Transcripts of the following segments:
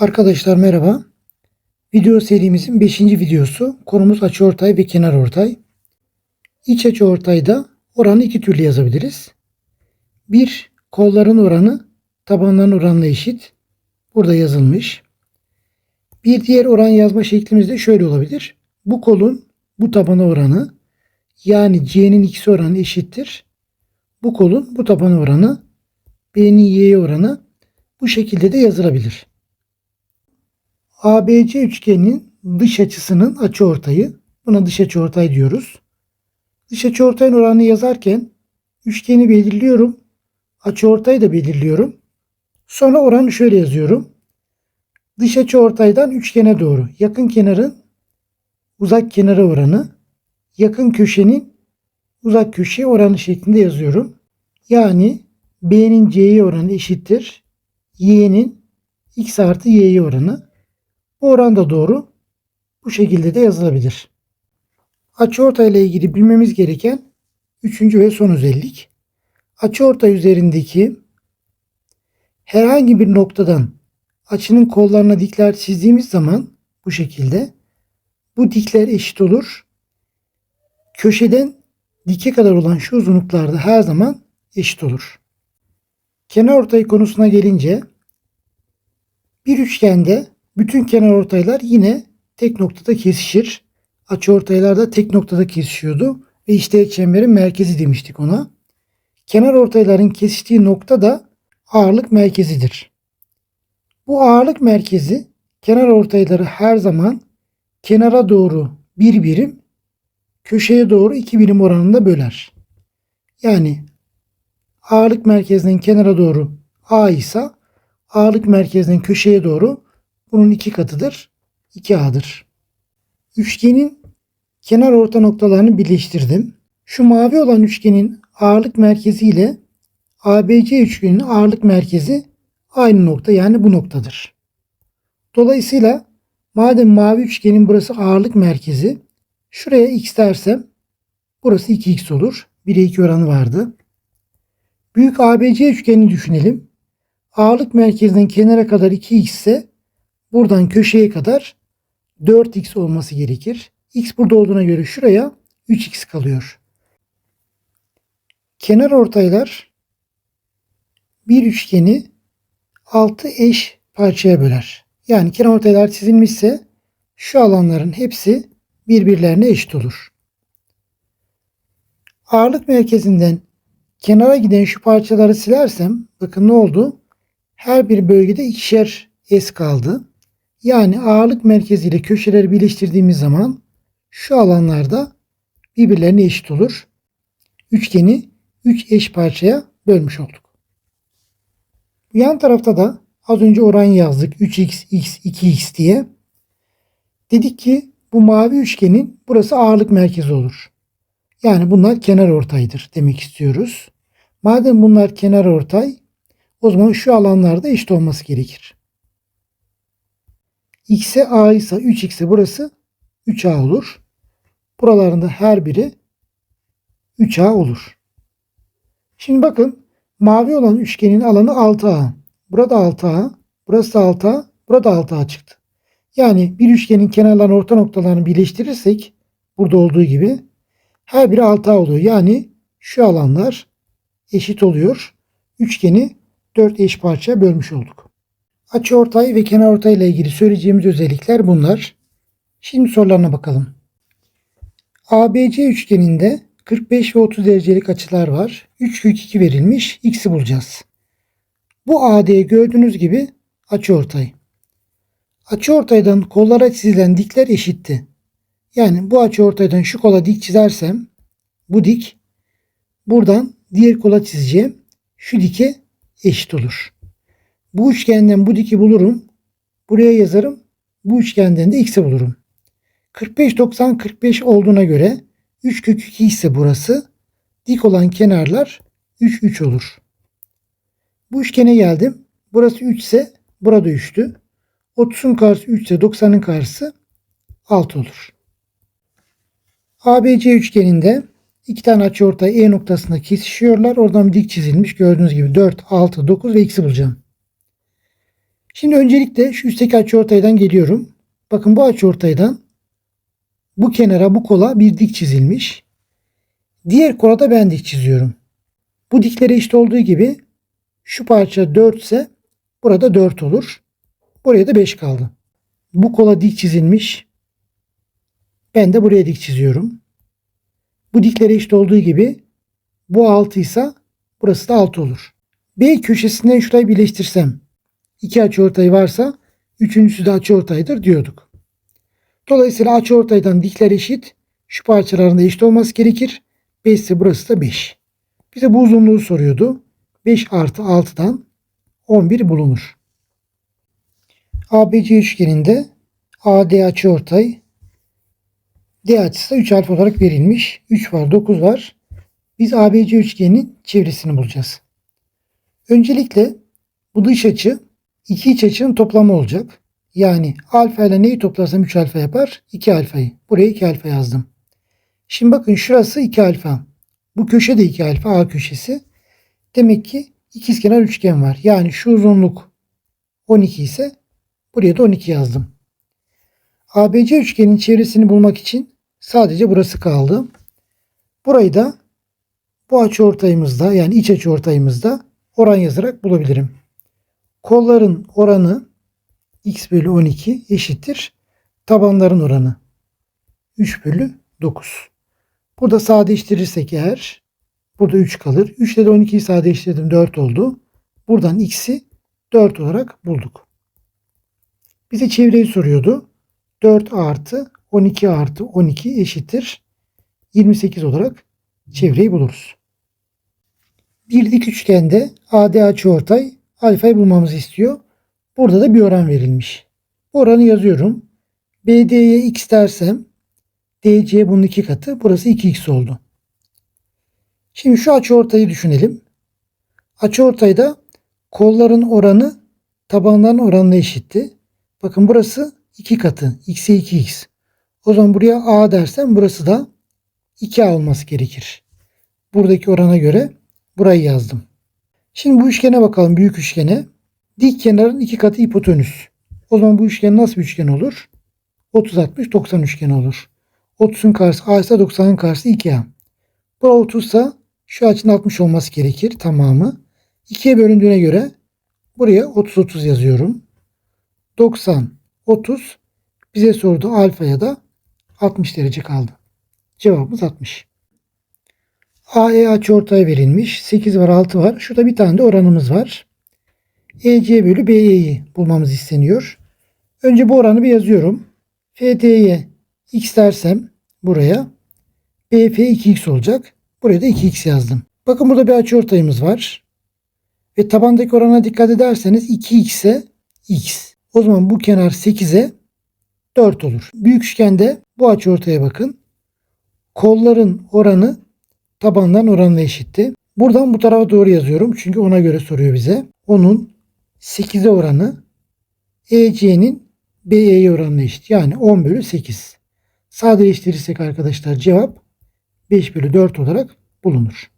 Arkadaşlar merhaba. Video serimizin 5. videosu. Konumuz açıortay ve kenarortay. İç açıortayda oranı iki türlü yazabiliriz. Bir, kolların oranı tabanların oranına eşit. Burada yazılmış. Bir diğer oran yazma şeklimiz de şöyle olabilir. Bu kolun bu tabana oranı yani C'nin x'e oranı eşittir. Bu kolun bu tabana oranı B'nin y'ye oranı bu şekilde de yazılabilir. ABC üçgenin dış açısının açıortayı. Buna dış açıortay diyoruz. Dış açıortayın oranını yazarken üçgeni belirliyorum. Açıortayı da belirliyorum. Sonra oranı şöyle yazıyorum. Dış açıortaydan üçgene doğru yakın kenarın uzak kenara oranı, yakın köşenin uzak köşeye oranı şeklinde yazıyorum. Yani B'nin C'ye oranı eşittir. Y'nin X artı Y'ye oranı. Bu oran da doğru. Bu şekilde de yazılabilir. Açıortay ile ilgili bilmemiz gereken üçüncü ve son özellik. Açıortay üzerindeki herhangi bir noktadan açının kollarına dikler çizdiğimiz zaman bu şekilde bu dikler eşit olur. Köşeden dike kadar olan şu uzunluklarda her zaman eşit olur. Kenar ortay konusuna gelince bir üçgende bütün kenar ortaylar yine tek noktada kesişir. Açı ortaylar da tek noktada kesişiyordu ve işte çemberin merkezi demiştik ona. Kenar ortayların kesiştiği nokta da ağırlık merkezidir. Bu ağırlık merkezi kenar ortayları her zaman kenara doğru bir birim, köşeye doğru iki birim oranında böler. Yani ağırlık merkezinden kenara doğru A ise ağırlık merkezinden köşeye doğru bunun iki katıdır. 2A'dır. Üçgenin kenar orta noktalarını birleştirdim. Şu mavi olan üçgenin ağırlık merkezi ile ABC üçgeninin ağırlık merkezi aynı nokta yani bu noktadır. Dolayısıyla madem mavi üçgenin burası ağırlık merkezi şuraya x dersem burası 2x olur. 1'e 2 oranı vardı. Büyük ABC üçgenini düşünelim. Ağırlık merkezinden kenara kadar 2x ise buradan köşeye kadar 4x olması gerekir. x burada olduğuna göre şuraya 3x kalıyor. Kenar ortaylar bir üçgeni 6 eş parçaya böler. Yani kenar ortaylar çizilmişse şu alanların hepsi birbirlerine eşit olur. Ağırlık merkezinden kenara giden şu parçaları silersem bakın ne oldu? Her bir bölgede ikişer S kaldı. Yani ağırlık merkeziyle köşeleri birleştirdiğimiz zaman şu alanlarda birbirlerine eşit olur. Üçgeni 3 eş parçaya bölmüş olduk. Yan tarafta da az önce oran yazdık 3x, x, 2x diye. Dedik ki bu mavi üçgenin burası ağırlık merkezi olur. Yani bunlar kenar ortaydır demek istiyoruz. Madem bunlar kenar ortay o zaman şu alanlarda eşit olması gerekir. X'e A ise 3X'e burası 3A olur. Buralarında her biri 3A olur. Şimdi bakın mavi olan üçgenin alanı 6A. Burada 6A, burası 6A, burada 6A çıktı. Yani bir üçgenin kenarlarını orta noktalarını birleştirirsek burada olduğu gibi her biri 6A oluyor. Yani şu alanlar eşit oluyor. Üçgeni 4 eş parçaya bölmüş olduk. Açıortay ve kenarortay ile ilgili söyleyeceğimiz özellikler bunlar. Şimdi sorularına bakalım. ABC üçgeninde 45 ve 30 derecelik açılar var. 3 kök 2 verilmiş. X'i bulacağız. Bu AD gördüğünüz gibi açıortay. Açıortaydan kollara çizilen dikler eşitti. Yani bu açıortaydan şu kola dik çizersem bu dik buradan diğer kola çizeceğim. Şu dike eşit olur. Bu üçgenden bu diki bulurum. Buraya yazarım. Bu üçgenden de x'i bulurum. 45 90 45 olduğuna göre 3 kök 2 ise burası. Dik olan kenarlar 3 3 olur. Bu üçgene geldim. Burası 3 ise burada 3'tü. 30'un karşısı 3 ise 90'ın karşısı 6 olur. ABC üçgeninde iki tane açıortay E noktasında kesişiyorlar. Oradan bir dik çizilmiş. Gördüğünüz gibi 4, 6, 9 ve x'i bulacağım. Şimdi öncelikle şu üstteki açıortaydan geliyorum. Bakın bu açıortaydan bu kenara bu kola bir dik çizilmiş. Diğer kola da ben dik çiziyorum. Bu diklere eşit olduğu gibi şu parça 4 ise burada 4 olur. Buraya da 5 kaldı. Bu kola dik çizilmiş. Ben de buraya dik çiziyorum. Bu diklere eşit olduğu gibi bu 6 ise burası da 6 olur. B köşesinden şurayı birleştirsem iki açıortay varsa üçüncüsü de açıortaydır diyorduk. Dolayısıyla açıortaydan dikler eşit. Şu parçaların da eşit olması gerekir. 5 ise burası da 5. Bize bu uzunluğu soruyordu. 5 artı 6'dan 11 bulunur. ABC üçgeninde AD açıortay D açısı da 3 alfa olarak verilmiş. 3 var 9 var. Biz ABC üçgeninin çevresini bulacağız. Öncelikle bu dış açı iki iç açının toplamı olacak. Yani alfa ile neyi toplarsam 3 alfa yapar? 2 alfayı. Buraya 2 alfa yazdım. Şimdi bakın şurası 2 alfa. Bu köşe de 2 alfa A köşesi. Demek ki ikizkenar üçgen var. Yani şu uzunluk 12 ise buraya da 12 yazdım. ABC üçgenin çevresini bulmak için sadece burası kaldı. Burayı da bu açıortayımızda yani iç açıortayımızda oran yazarak bulabilirim. Kolların oranı x bölü 12 eşittir. Tabanların oranı 3 bölü 9. Burada sadeleştirirsek eğer burada 3 kalır. 3 ile de 12'yi sadeleştirdim 4 oldu. Buradan x'i 4 olarak bulduk. Bize çevreyi soruyordu. 4 artı 12 artı 12 eşittir. 28 olarak çevreyi buluruz. Bir dik üçgende AD açıortay alfayı bulmamızı istiyor. Burada da bir oran verilmiş. Oranı yazıyorum. BD'ye x dersem DC bunun iki katı. Burası 2x oldu. Şimdi şu açıortayı düşünelim. Açıortayda kolların oranı tabanların oranına eşitti. Bakın burası 2 katı. X'e 2x. O zaman buraya A dersem burası da 2A olması gerekir. Buradaki orana göre burayı yazdım. Şimdi bu üçgene bakalım. Büyük üçgene. Dik kenarın iki katı hipotenüs. O zaman bu üçgen nasıl bir üçgen olur? 30 60 90 üçgen olur. 30'un karşısı A ise 90'ın karşısı 2A. Bu 30 ise şu açının 60 olması gerekir tamamı. 2'ye bölündüğüne göre buraya 30 30 yazıyorum. 90 30 bize sordu alfaya da 60 derece kaldı. Cevabımız 60. AE açıortay verilmiş. 8 var 6 var. Şurada bir tane de oranımız var. EC bölü BE'yi bulmamız isteniyor. Önce bu oranı bir yazıyorum. FT'ye x dersem buraya BF 2x olacak. Buraya da 2x yazdım. Bakın burada bir açıortayımız var. Ve tabandaki orana dikkat ederseniz 2x'e x. O zaman bu kenar 8'e 4 olur. Büyük üçgende bu açıortaya bakın. Kolların oranı tabandan oranla eşitti. Buradan bu tarafa doğru yazıyorum. Çünkü ona göre soruyor bize. Onun 8'e oranı EC'nin BE'ye oranına eşit. Yani 10 bölü 8. Sadeleştirirsek arkadaşlar cevap 5 bölü 4 olarak bulunur.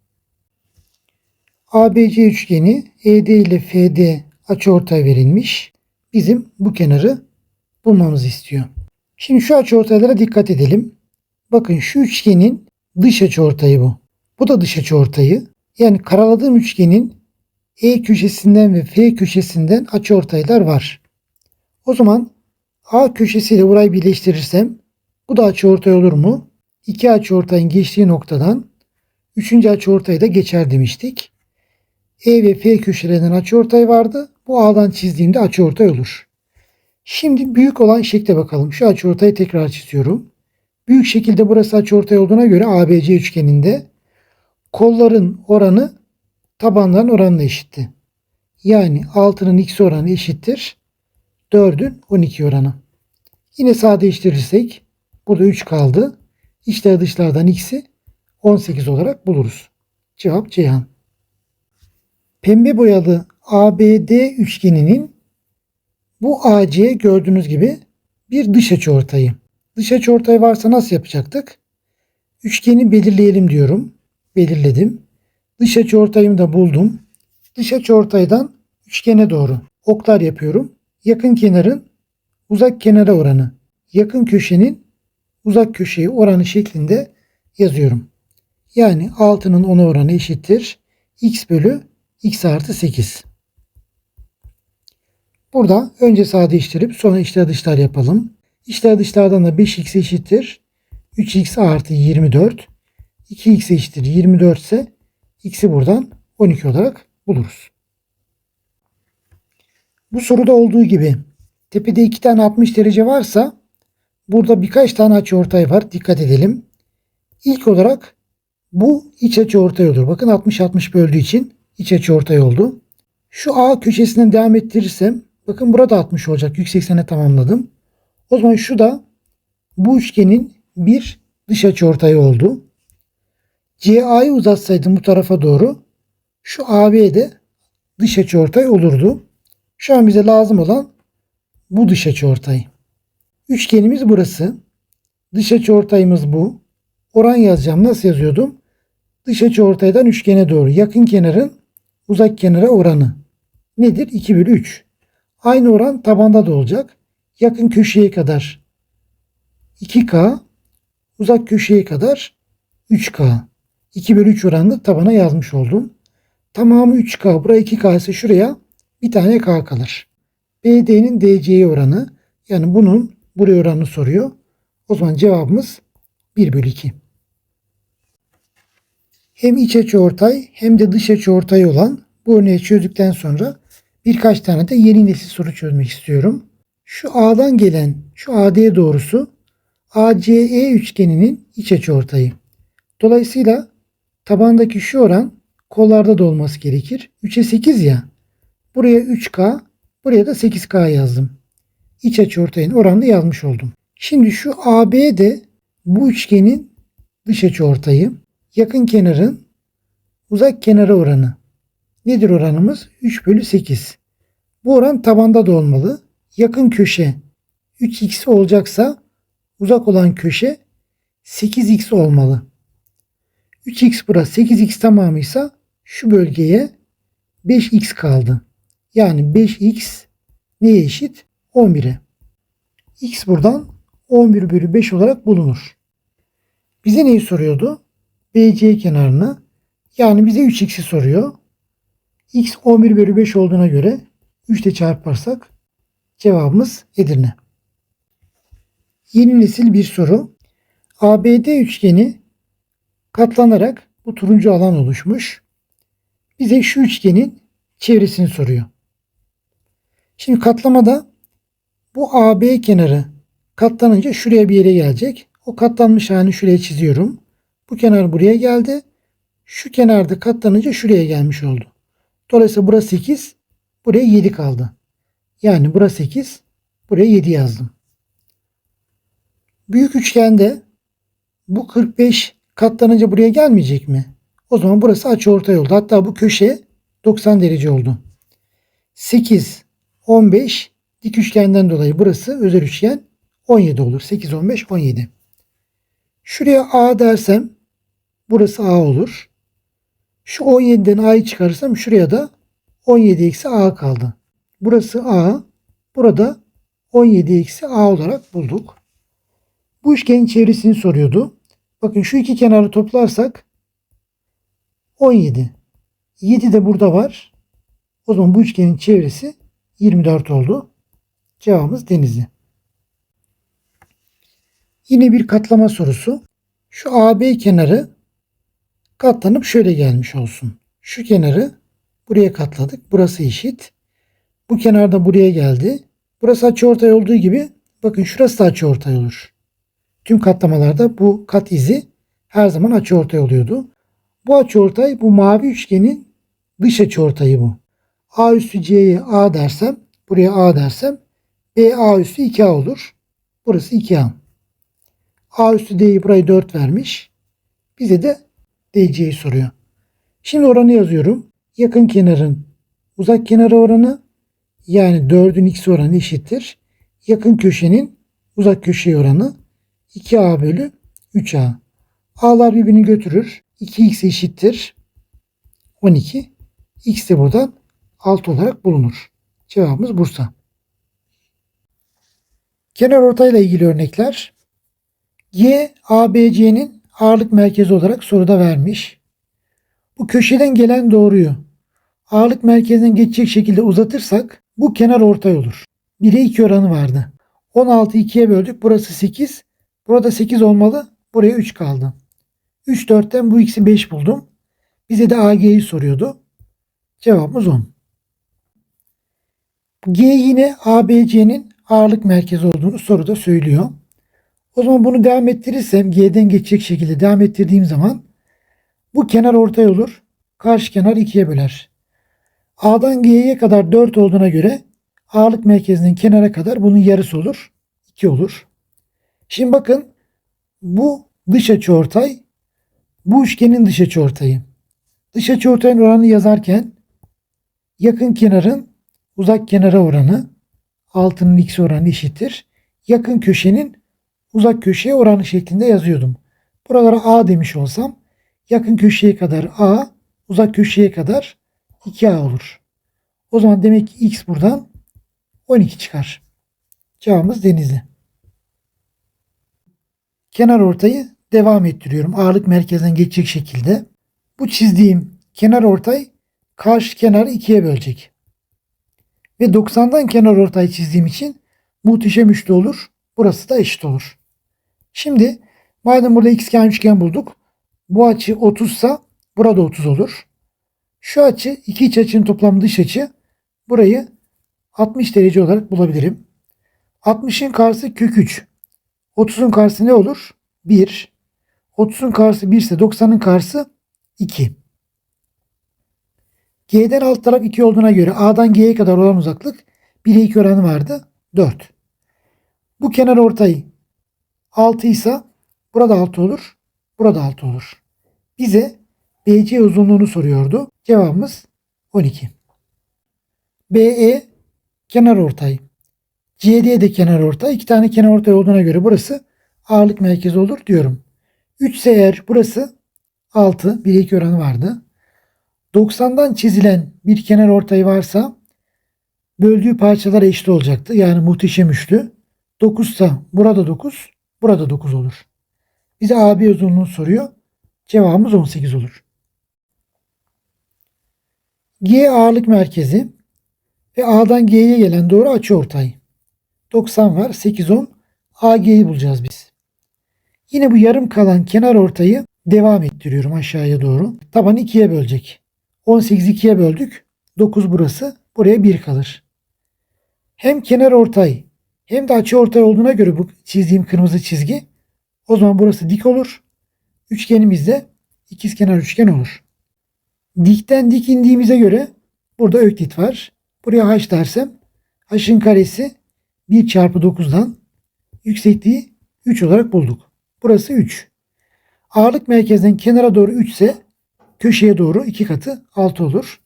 ABC üçgeni ED ile FD açıortay verilmiş. Bizim bu kenarı bulmamızı istiyor. Şimdi şu açıortaylara dikkat edelim. Bakın şu üçgenin dış açıortayı bu. Bu da dış açıortayı. Yani karaladığım üçgenin E köşesinden ve F köşesinden açıortaylar var. O zaman A köşesiyle burayı birleştirirsem bu da açıortay olur mu? İki açıortayın geçtiği noktadan üçüncü açıortayı da geçer demiştik. E ve F köşelerinden açıortay vardı. Bu A'dan çizdiğimde açıortay olur. Şimdi büyük olan şekle bakalım. Şu açıortayı tekrar çiziyorum. Büyük şekilde burası açıortay olduğuna göre ABC üçgeninde kolların oranı tabanların oranına eşitti. Yani 6'nın x oranı eşittir. 4'ün 12 oranı. Yine sadeleştirirsek burada 3 kaldı. İçler dışlardan x'i 18 olarak buluruz. Cevap Ceyhan. Pembe boyalı ABD üçgeninin bu AC gördüğünüz gibi bir dış açıortayı. Dış açıortay varsa nasıl yapacaktık? Üçgeni belirleyelim diyorum. Belirledim. Dış açıortayımı da buldum. Dış açıortaydan üçgene doğru oklar yapıyorum. yakın kenarın uzak kenara oranı, yakın köşenin uzak köşeye oranı şeklinde yazıyorum. Yani 6'nın 10'a oranı eşittir. x bölü x artı 8. Burada önce sadeleştirip sonra içler dışlar yapalım. İçler dışlardan da 5x eşittir. 3x artı 24. 2x eşittir 24 ise x'i buradan 12 olarak buluruz. Bu soruda olduğu gibi tepede iki tane 60 derece varsa burada birkaç tane açıortay var. Dikkat edelim. İlk olarak bu iç açıortay olur. Bakın 60-60 böldüğü için iç açıortay oldu. Şu A köşesinden devam ettirirsem bakın burada 60 olacak. 180'e tamamladım. O zaman şu da bu üçgenin bir dış açıortayı oldu. CA'yı uzatsaydım bu tarafa doğru şu AB de dış açıortay olurdu. Şu an bize lazım olan bu dış açıortay. Üçgenimiz burası. Dış açıortayımız bu. Oran yazacağım. Nasıl yazıyordum? Dış açıortaydan üçgene doğru yakın kenarın uzak kenara oranı. Nedir? 2 bölü 3. Aynı oran tabanda da olacak. Yakın köşeye kadar 2K, uzak köşeye kadar 3K. 2 bölü 3 oranını tabana yazmış oldum. Tamamı 3K. Buraya 2K ise şuraya bir tane K kalır. BD'nin DC'ye oranı yani bunun buraya oranını soruyor. O zaman cevabımız 1 bölü 2. Hem iç açıortay hem de dış açıortay olan bu örneği çözdükten sonra birkaç tane de yeni nesil soru çözmek istiyorum. Şu A'dan gelen şu AD doğrusu ACE üçgeninin iç açıortayı. Dolayısıyla tabandaki şu oran kollarda da olması gerekir. 3'e 8 ya. Buraya 3K, buraya da 8K yazdım. İç açıortayın oranını yazmış oldum. Şimdi şu AB de bu üçgenin dış açıortayı. Yakın kenarın uzak kenara oranı. Nedir oranımız? 3 bölü 8. Bu oran tabanda da olmalı. Yakın köşe 3x olacaksa uzak olan köşe 8x olmalı. 3x burası 8x tamamıysa şu bölgeye 5x kaldı. Yani 5x neye eşit? 11'e. x buradan 11 bölü 5 olarak bulunur. Bize neyi soruyordu? BC kenarını. Yani bize 3x'i soruyor. x 11 bölü 5 olduğuna göre 3 ile çarparsak cevabımız Edirne. Yeni nesil bir soru. ABD üçgeni katlanarak bu turuncu alan oluşmuş. Bize şu üçgenin çevresini soruyor. Şimdi katlamada bu AB kenarı katlanınca şuraya bir yere gelecek. O katlanmış halini şuraya çiziyorum. Bu kenar buraya geldi. Şu kenarda katlanınca şuraya gelmiş oldu. Dolayısıyla burası 8. Buraya 7 kaldı. Yani burası 8. Buraya 7 yazdım. Büyük üçgende bu 45 katlanınca buraya gelmeyecek mi? O zaman burası açıortay oldu. Hatta bu köşe 90 derece oldu. 8, 15 dik üçgenden dolayı burası özel üçgen 17 olur. 8, 15, 17. Şuraya A dersem burası A olur. Şu 17'den A'yı çıkarırsam şuraya da 17 eksi A kaldı. Burası A. Burada 17 eksi A olarak bulduk. Bu üçgenin çevresini soruyordu. Bakın şu iki kenarı toplarsak 17. 7 de burada var. O zaman bu üçgenin çevresi 24 oldu. Cevabımız Denizli. Yine bir katlama sorusu. Şu AB kenarı katlanıp şöyle gelmiş olsun. Şu kenarı buraya katladık. Burası eşit. Bu kenar da buraya geldi. Burası açıortay olduğu gibi bakın şurası da açıortay olur. Tüm katlamalarda bu kat izi her zaman açıortay oluyordu. Bu açıortay bu mavi üçgenin dış açıortayı bu. A üstü C'ye A dersem buraya A dersem B A üstü 2A olur. Burası 2A. A üstü D'yi burayı 4 vermiş. Bize de DC'yi soruyor. Şimdi oranı yazıyorum. Yakın kenarın uzak kenara oranı yani 4'ün x oranı eşittir. Yakın köşenin uzak köşeye oranı 2a bölü 3a. A'lar birbirini götürür. 2x eşittir 12. X de buradan 6 olarak bulunur. Cevabımız Bursa. Kenar ortayla ilgili örnekler. G, ABC'nin ağırlık merkezi olarak soruda vermiş. Bu köşeden gelen doğruyu ağırlık merkezinden geçecek şekilde uzatırsak bu kenar ortay olur. 1'e 2 oranı vardı. 16 2'ye böldük. Burası 8. Burada 8 olmalı. Buraya 3 kaldı. 3 4'ten bu x'i 5 buldum. Bize de AG'yi soruyordu. Cevabımız 10. G yine ABC'nin ağırlık merkezi olduğunu soruda söylüyor. O zaman bunu devam ettirirsem G'den geçecek şekilde devam ettirdiğim zaman bu kenar ortay olur. Karşı kenar 2'ye böler. A'dan G'ye kadar 4 olduğuna göre ağırlık merkezinin kenara kadar bunun yarısı olur. 2 olur. Şimdi bakın bu dış açıortay bu üçgenin dış açıortayı. Dış açıortayın oranını yazarken yakın kenarın uzak kenara oranı altının x oranı eşittir. Yakın köşenin uzak köşeye oranı şeklinde yazıyordum. Buralara a demiş olsam yakın köşeye kadar a, uzak köşeye kadar 2a olur. O zaman demek ki x buradan 12 çıkar. Cevabımız denizli. Kenar ortayı devam ettiriyorum. Ağırlık merkezinden geçecek şekilde. Bu çizdiğim kenar ortay karşı kenarı ikiye bölecek. Ve 90'dan kenar ortay çizdiğim için muhteşem üçlü olur. Burası da eşit olur. Şimdi madem burada ikizkenar üçgen bulduk. Bu açı 30 sa burada 30 olur. Şu açı iki iç açının toplamı dış açı. Burayı 60 derece olarak bulabilirim. 60'ın karşısı kök 3. 30'un karşısı ne olur? 1. 30'un karşısı 1 ise 90'ın karşısı 2. G'den alt taraf 2 olduğuna göre A'dan G'ye kadar olan uzaklık 1'e 2 oranı vardı. 4. Bu kenar ortay 6 ise burada 6 olur. Burada 6 olur. Bize BC uzunluğunu soruyordu. Cevabımız 12. BE kenar ortay. CD de kenar ortay. İki tane kenar ortay olduğuna göre burası ağırlık merkezi olur diyorum. 3 ise eğer burası 6. 1'e 2 oranı vardı. 90'dan çizilen bir kenar ortay varsa böldüğü parçalar eşit olacaktı. Yani muhteşem üçlü. 9 ise burada 9, burada 9 olur. Bize AB uzunluğunu soruyor. Cevabımız 18 olur. G ağırlık merkezi ve A'dan G'ye gelen doğru açıortay. 90 var. 8 10. AG'yi bulacağız biz. Yine bu yarım kalan kenar ortayı devam ettiriyorum aşağıya doğru. Tabanı 2'ye bölecek. 18 2'ye böldük. 9 burası. Buraya 1 kalır. Hem kenar ortay hem de açı ortay olduğuna göre bu çizdiğim kırmızı çizgi o zaman burası dik olur. Üçgenimiz de ikizkenar üçgen olur. Dikten dik indiğimize göre burada öklit var. Buraya h dersem h'ın karesi 1 çarpı 9'dan yüksekliği 3 olarak bulduk. Burası 3. Ağırlık merkezden kenara doğru 3 ise köşeye doğru 2 katı 6 olur.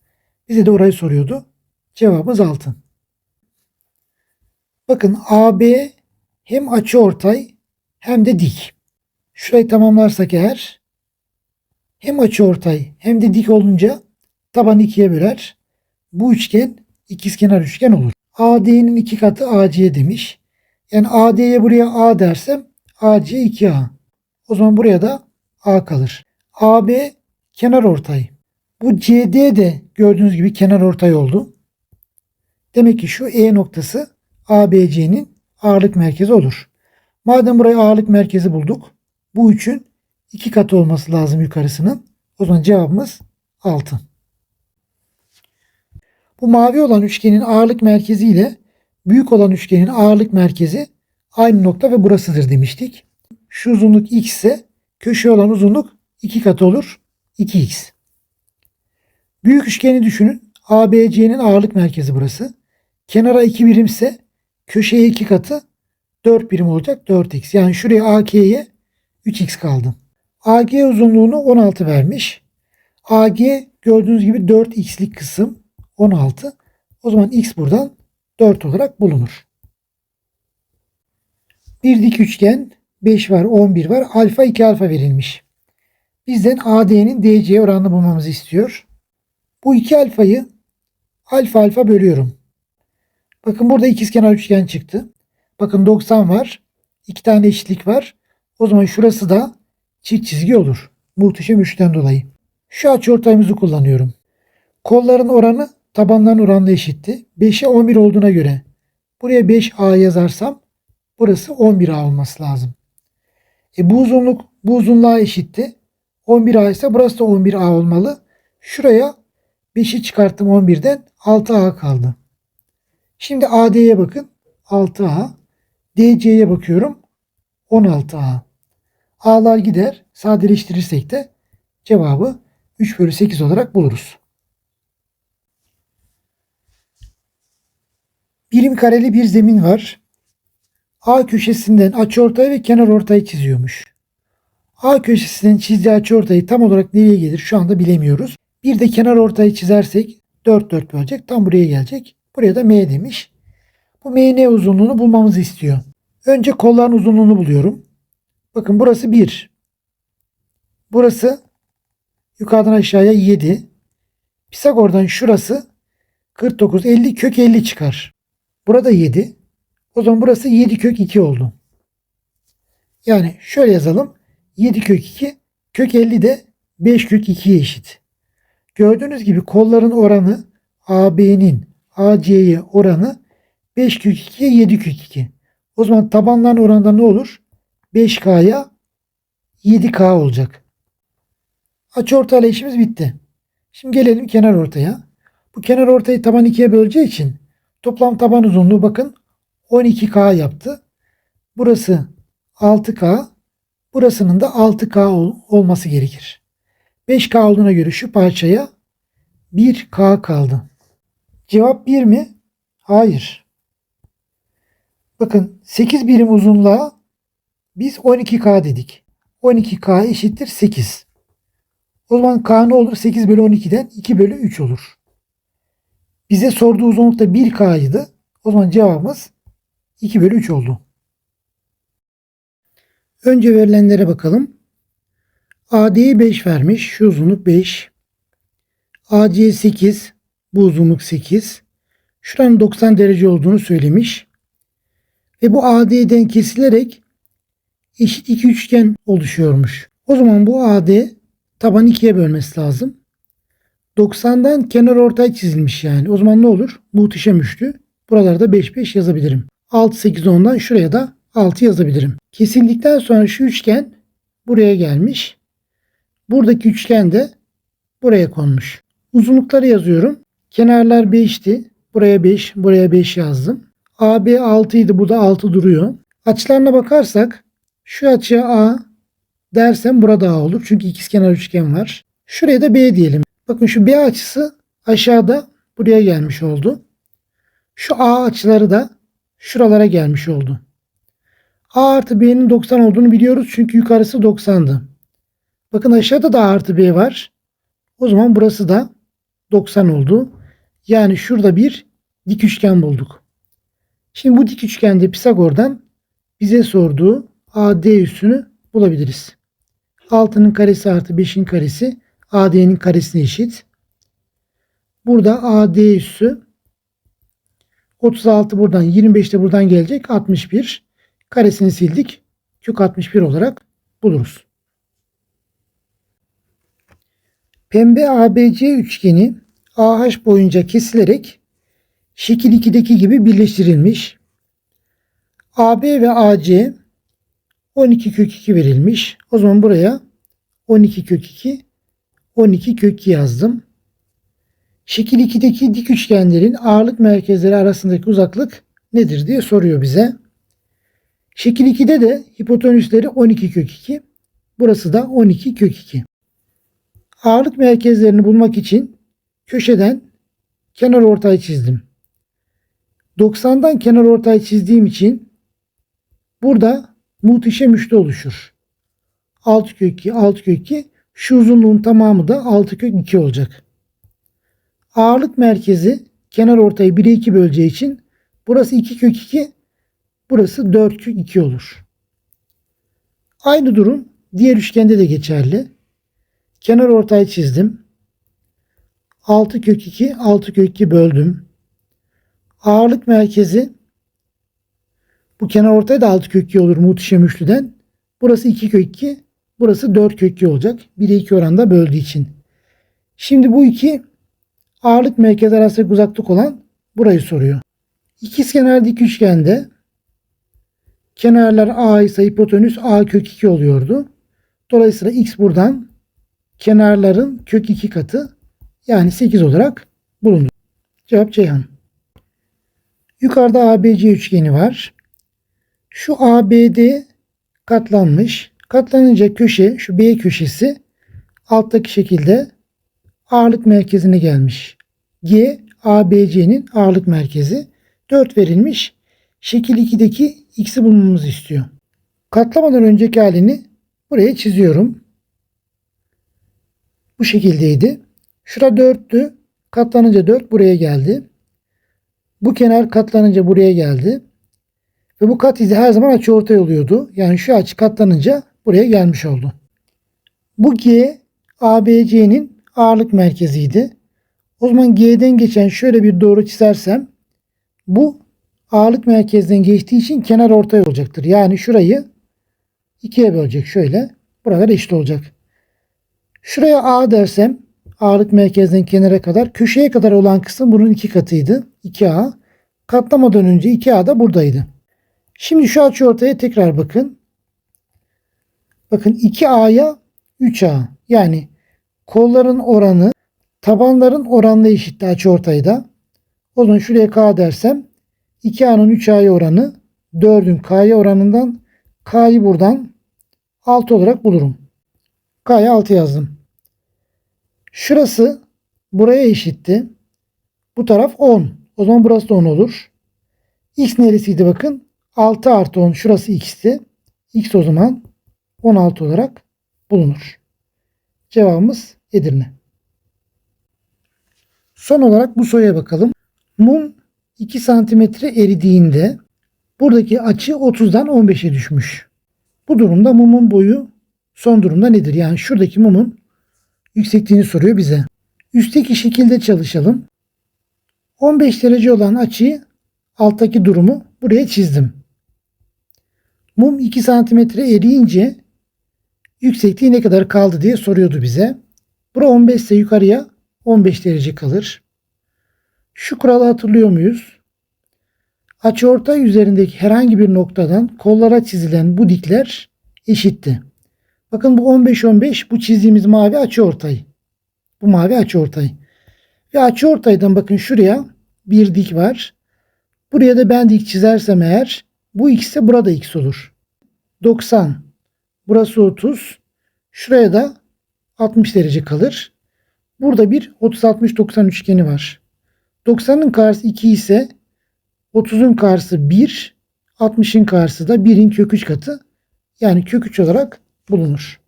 Bize de orayı soruyordu. Cevabımız 6. Bakın AB hem açı ortay hem de dik. Şurayı tamamlarsak eğer hem açı ortay hem de dik olunca taban ikiye böler. Bu üçgen ikizkenar üçgen olur. AD'nin iki katı AC demiş. Yani AD'ye buraya A dersem AC 2A. O zaman buraya da A kalır. AB kenar ortay. Bu CD de gördüğünüz gibi kenar ortay oldu. Demek ki şu E noktası ABC'nin ağırlık merkezi olur. Madem burayı ağırlık merkezi bulduk. Bu üçün iki katı olması lazım yukarısının. O zaman cevabımız 6. Bu mavi olan üçgenin ağırlık merkezi ile büyük olan üçgenin ağırlık merkezi aynı nokta ve burasıdır demiştik. Şu uzunluk x ise köşe olan uzunluk 2 katı olur. 2x. Büyük üçgeni düşünün. ABC'nin ağırlık merkezi burası. Kenara 2 birim ise köşeye 2 katı 4 birim olacak 4x. Yani şuraya AK'ye 3x kaldı. AG uzunluğunu 16 vermiş. AG gördüğünüz gibi 4x'lik kısım 16. O zaman x buradan 4 olarak bulunur. Bir dik üçgen 5 var 11 var. Alfa 2 alfa verilmiş. Bizden AD'nin DC oranını bulmamızı istiyor. Bu 2 alfayı alfa alfa bölüyorum. Bakın burada ikizkenar üçgen çıktı. Bakın 90 var. 2 tane eşitlik var. O zaman şurası da çift çizgi olur. Muhteşem üçten dolayı. Şu açıortayımızı kullanıyorum. Kolların oranı tabanların oranla eşitti. 5'e 11 olduğuna göre buraya 5A yazarsam burası 11A olması lazım. E bu uzunluk bu uzunluğa eşitti. 11A ise burası da 11A olmalı. Şuraya 5'i çıkarttım 11'den 6A kaldı. Şimdi AD'ye bakın. 6A. DC'ye bakıyorum. 16A. A'lar gider. Sadeleştirirsek de cevabı 3 bölü 8 olarak buluruz. Birim kareli bir zemin var. A köşesinden açıortay ve kenar ortayı çiziyormuş. A köşesinden çizdiği açıortayı tam olarak nereye gelir şu anda bilemiyoruz. Bir de kenar ortayı çizersek 4 4 bölecek. Tam buraya gelecek. Buraya da M demiş. Bu MN uzunluğunu bulmamızı istiyor. Önce kolların uzunluğunu buluyorum. Bakın burası 1. Burası yukarıdan aşağıya 7. Pisagor'dan şurası 49 50 kök 50 çıkar. Burada 7. O zaman burası 7 kök 2 oldu. Yani şöyle yazalım. 7 kök 2 kök 50 de 5 kök 2'ye eşit. Gördüğünüz gibi kolların oranı AB'nin AC'ye oranı 5 kök 2'ye 7 kök 2. O zaman tabanların oranında ne olur? 5K'ya 7K olacak. Açıortayla işimiz bitti. Şimdi gelelim kenar ortaya. Bu kenar ortayı taban 2'ye böleceği için toplam taban uzunluğu bakın 12K yaptı. Burası 6K. Burasının da 6K ol- olması gerekir. 5K olduğuna göre şu parçaya 1K kaldı. Cevap 1 mi? Hayır. Bakın 8 birim uzunluğa biz 12K dedik. 12K eşittir 8. O zaman K ne olur? 8 bölü 12'den 2 bölü 3 olur. Bize sorduğu uzunluk da 1K'ydı. O zaman cevabımız 2 bölü 3 oldu. Önce verilenlere bakalım. AD'ye 5 vermiş. Şu uzunluk 5. AC 8. Bu uzunluk 8. Şuranın 90 derece olduğunu söylemiş. Ve bu AD'den kesilerek eşit iki üçgen oluşuyormuş. O zaman bu AD taban 2'ye bölmesi lazım. 90'dan kenar ortay çizilmiş yani. O zaman ne olur? Muhteşem üçlü. Buralarda 5 5 yazabilirim. 6 8 10'dan şuraya da 6 yazabilirim. Kesildikten sonra şu üçgen buraya gelmiş. Buradaki üçgen de buraya konmuş. Uzunlukları yazıyorum. Kenarlar 5'ti. Buraya 5, buraya 5 yazdım. AB 6 idi. Bu da 6 duruyor. Açılarına bakarsak şu açıya A dersem burada A olur. Çünkü ikizkenar üçgen var. Şuraya da B diyelim. Bakın şu B açısı aşağıda buraya gelmiş oldu. Şu A açıları da şuralara gelmiş oldu. A artı B'nin 90 olduğunu biliyoruz. Çünkü yukarısı 90'dı. Bakın aşağıda da A artı B var. O zaman burası da 90 oldu. Yani şurada bir dik üçgen bulduk. Şimdi bu dik üçgende Pisagor'dan bize sorduğu AD üssünü bulabiliriz. 6'nın karesi artı 5'in karesi AD'nin karesine eşit. Burada AD üssü 36 buradan 25 de buradan gelecek 61. Karesini sildik. Kök 61 olarak buluruz. Pembe ABC üçgeni AH boyunca kesilerek şekil 2'deki gibi birleştirilmiş. AB ve AC 12 kök 2 verilmiş. O zaman buraya 12 kök 2 12 kök 2 yazdım. Şekil 2'deki dik üçgenlerin ağırlık merkezleri arasındaki uzaklık nedir diye soruyor bize. Şekil 2'de de hipotenüsleri 12 kök 2. Burası da 12 kök 2. Ağırlık merkezlerini bulmak için köşeden kenar ortay çizdim. 90'dan kenar ortay çizdiğim için burada muhteşem üçlü oluşur. 6 kök 2, 6 kök 2. Şu uzunluğun tamamı da 6 kök 2 olacak. Ağırlık merkezi kenar ortayı 1'e 2 böleceği için burası 2 kök 2, burası 4 kök 2 olur. Aynı durum diğer üçgende de geçerli. Kenar ortayı çizdim. 6 kök 2, 6 kök 2 böldüm. Ağırlık merkezi Bu kenar ortaya da 6 kök 2 olur muhteşem üçlüden. Burası 2 kök 2. Burası 4 kök 2 olacak. 1'e 2 oranda böldüğü için. Şimdi bu iki ağırlık merkezi arasındaki uzaklık olan burayı soruyor. İkizkenar dik üçgende kenarlar A ise hipotenüs A kök 2 oluyordu. Dolayısıyla x buradan kenarların kök 2 katı yani 8 olarak bulundu. Cevap Ceyhan. Yukarıda ABC üçgeni var. Şu ABD katlanmış. Katlanınca köşe şu B köşesi alttaki şekilde ağırlık merkezine gelmiş. G ABC'nin ağırlık merkezi 4 verilmiş. Şekil 2'deki x'i bulmamızı istiyor. Katlamadan önceki halini buraya çiziyorum. Bu şekildeydi. Şura 4'tü. Katlanınca 4 buraya geldi. Bu kenar katlanınca buraya geldi. Ve bu kat izi her zaman açıortay oluyordu. Yani şu açı katlanınca buraya gelmiş oldu. Bu G ABC'nin ağırlık merkeziydi. O zaman G'den geçen şöyle bir doğru çizersem bu ağırlık merkezden geçtiği için kenar ortay olacaktır. Yani şurayı ikiye bölecek şöyle. Buralar eşit olacak. Şuraya A dersem ağırlık merkezden kenara kadar köşeye kadar olan kısım bunun iki katıydı. 2A. Katlamadan önce 2A da buradaydı. Şimdi şu açı ortaya tekrar bakın. Bakın 2A'ya 3A. Yani kolların oranı tabanların oranla eşitti açı ortayda. O zaman şuraya K dersem 2A'nın 3A'ya oranı 4'ün K'ya oranından K'yı buradan 6 olarak bulurum. K'ya 6 yazdım. Şurası buraya eşitti. Bu taraf 10. O zaman burası da 10 olur. X neresiydi bakın. 6 artı 10 şurası x'ti. X o zaman 16 olarak bulunur. Cevabımız Edirne. Son olarak bu soruya bakalım. Mum 2 santimetre eridiğinde buradaki açı 30'dan 15'e düşmüş. Bu durumda mumun boyu son durumda nedir? Yani şuradaki mumun yüksekliğini soruyor bize. Üstteki şekilde çalışalım. 15 derece olan açıyı alttaki durumu buraya çizdim. Mum 2 santimetre eriyince yüksekliği ne kadar kaldı diye soruyordu bize. Bura 15 ise yukarıya 15 derece kalır. Şu kuralı hatırlıyor muyuz? Açıortay üzerindeki herhangi bir noktadan kollara çizilen bu dikler eşitti. Bakın bu 15-15 bu çizdiğimiz mavi açıortay. Bu mavi açıortay. Ve açıortaydan bakın şuraya bir dik var. Buraya da ben dik çizersem eğer bu x ise burada x olur. 90. Burası 30. Şuraya da 60 derece kalır. Burada bir 30-60-90 üçgeni var. 90'ın karşısı 2 ise 30'un karşısı 1, 60'ın karşısı da 1'in kök 3 katı. Yani kök 3 olarak bulunur.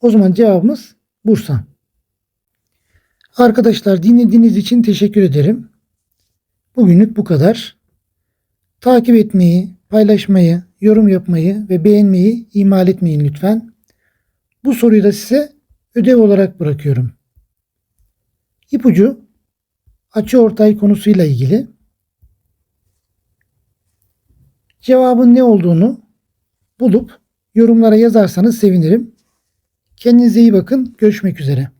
O zaman cevabımız Bursa. Arkadaşlar dinlediğiniz için teşekkür ederim. Bugünlük bu kadar. Takip etmeyi, paylaşmayı, yorum yapmayı ve beğenmeyi ihmal etmeyin lütfen. Bu soruyu da size ödev olarak bırakıyorum. İpucu açı ortay konusuyla ilgili. Cevabın ne olduğunu bulup yorumlara yazarsanız sevinirim. Kendinize iyi bakın. Görüşmek üzere.